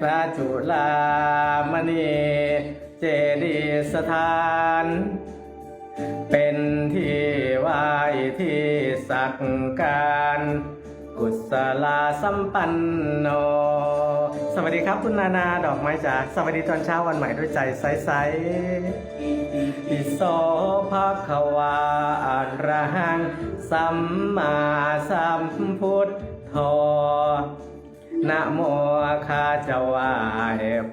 พระจุลามณีเจดีสถาน เป็นที่ไหวที่สักการ กุศลาสัมปันโน สวัสดีครับคุณนานาดอกไม้จ๋าสวัสดีตอนเช้าวันใหม่ด้วยใจใสๆอิโสภะคะวาอะระหัง สัมมาสัมพุทโธ นะโมข้าจะไหว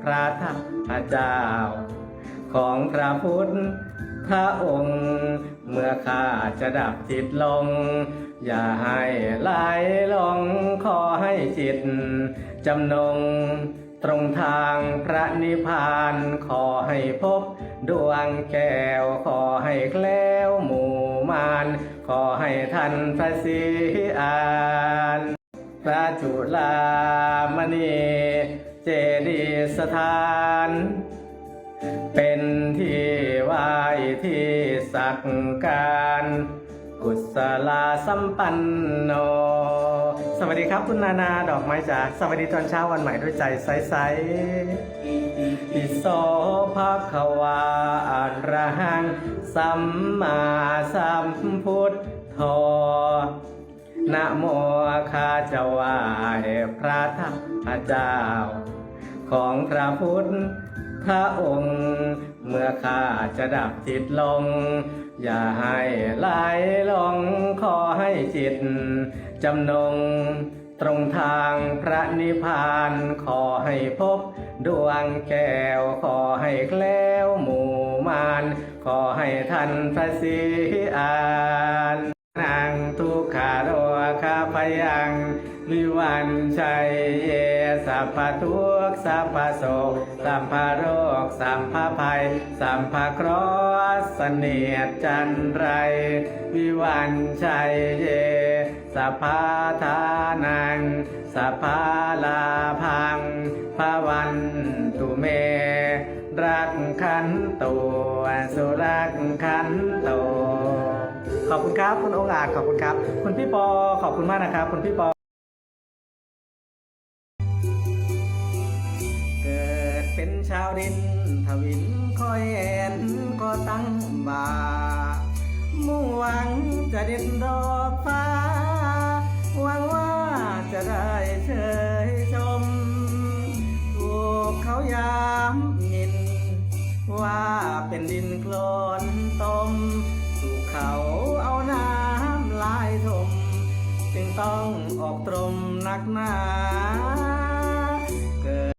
พระธรรมเจ้า ของพระพุทธพระองค์ เมื่อข้าจะดับจิตลง อย่าให้ไหลลงขอให้จิต จำนง ตรงทางพระนิพพานขอให้พบดวงแก้วขอให้แคล้วหมู่มาน ขอให้ท่านพระศรีอาน พระจุลามณีเจดีสถาน เป็นที่ไหวที่สักการกุศลาสัมปันโน สวัสดีครับคุณนานาดอกไม้จ๋าสวัสดีตอนเช้าวันใหม่ด้วยใจใสๆอิโสภะคะวาอะระหัง สัมมาสัมพุทโธ นะโมข้าจะไหว้พระธรรมเจ้า ของพระพุทธพระองค์ เมื่อข้าจะดับจิตลง อย่าให้ไหลลงขอให้จิต จำนง ตรงทางพระนิพพานขอให้พบ ดวงแก้วขอให้แคล้วหมู่มาน ขอให้ท่านพระศรีอา ยังวิวันชัยเยสัพพทุกสัพพโสสัมภโรคสัมภภัย สัมภเคราะห์เสนียดจันไร วิวันชัยเยสัพพาทานังสัพพาลาพังภวันตุเม รักขันตัวสุรักขันโตข อบคุณครับ คุณองอาจขอบคุณครับ คุณพี่ปอขอบคุณมากนะครับ คุณพี่ปอเกิดเป็นชาวดินทวินคอยแอนก็ตั้งบามุ่งหวังจะเด็ดดอกฟ้าหวังว่าจะได้เชยชม ถูกเขายามหิน ว่าเป็นดินโคลนตม สู่เขาเอาน้ำลายทมจึงต้องออกตรมนักหนาเกิด